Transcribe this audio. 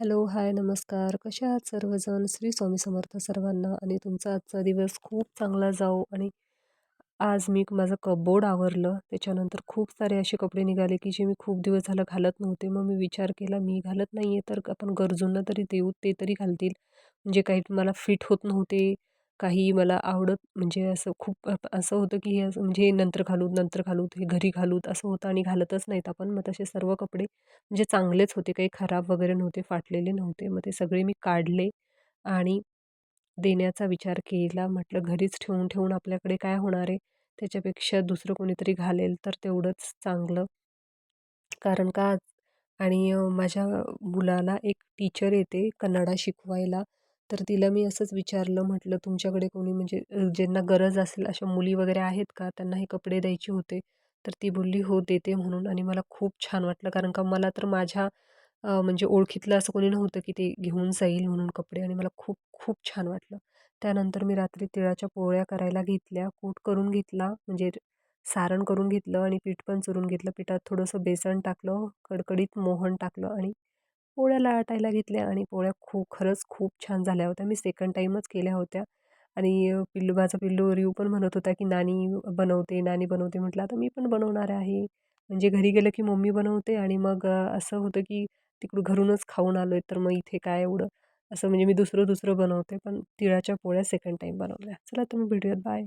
Hello, हाय, नमस्कार. कशा आहात सर्वजण? श्री स्वामी समर्थ सर्वांना आणि तुमचा आजचा दिवस खूप चांगला जाओ आणि आज मी माझं कपबोर्ड आवरलं. त्याच्यानंतर खूप सारे असे कपडे निघाले, की जे मी खूप दिवस झालं घालत नव्हते. मग मी विचार केला, मी घालत नाही आहे तर आपण गरजूंना तरी देऊ, ते तरी घालतील. म्हणजे काही मला फिट होत नव्हते, काही मला आवडत म्हणजे असं खूप असं होतं, की हे असं म्हणजे नंतर घालूत, नंतर घालूत, हे घरी घालूत असं होतं आणि घालतच नाहीत आपण. मग तसे सर्व कपडे म्हणजे चांगलेच होते, काही खराब वगैरे नव्हते, फाटलेले नव्हते. मग ते सगळे मी काढले आणि देण्याचा विचार केला. म्हटलं घरीच ठेवून ठेवून आपल्याकडे काय होणार आहे? त्याच्यापेक्षा दुसरं कोणीतरी घालेल तर तेवढंच चांगलं. कारण का आणि अ, माझ्या मुलाला एक टीचर येते कन्नडा शिकवायला. तर तिला मी असंच विचारलं म्हटलं, "तुमच्याकडे कोणी म्हणजे ज्यांना गरज असेल अशा मुली वगैरे आहेत का? त्यांना हे कपडे द्यायचे होते." तर ती बोलली, "हो, देते" म्हणून आणि मला खूप छान वाटलं. कारण का मला तर माझ्या म्हणजे ओळखीतलं असं कोणी नव्हतं, की ते घेऊन जाईल म्हणून कपडे आणि मला खूप खूप छान वाटलं. त्यानंतर मी रात्री तिळाच्या पोळ्या करायला घेतल्या. कूट करून घेतला म्हणजे सारण करून घेतलं आणि पीठ पण चुरून घेतलं. पिठात थोडंसं बेसन टाकलं, कडकडीत मोहन टाकलं आणि पोळ्या लाटायला घेतल्या आणि पोळ्या खूप खरंच खूप छान झाल्या होत्या. मी सेकंड टाईमच केल्या होत्या आणि पिल्लू माझा पिल्लू रिऊ पण म्हणत होता, की "नानी बनवते, नानी बनवते." म्हटलं, "आता मी पण बनवणार आहे." म्हणजे घरी गेलं की मम्मी बनवते आणि मग असं होतं की तिकडून घरूनच खाऊन आलो आहे तर मग इथे काय एवढं असं म्हणजे मी दुसरं-दुसरं बनवते. पण तिळाच्या पोळ्या सेकंड टाईम बनवल्या. चला तुम्ही मग भेटूयात. बाय.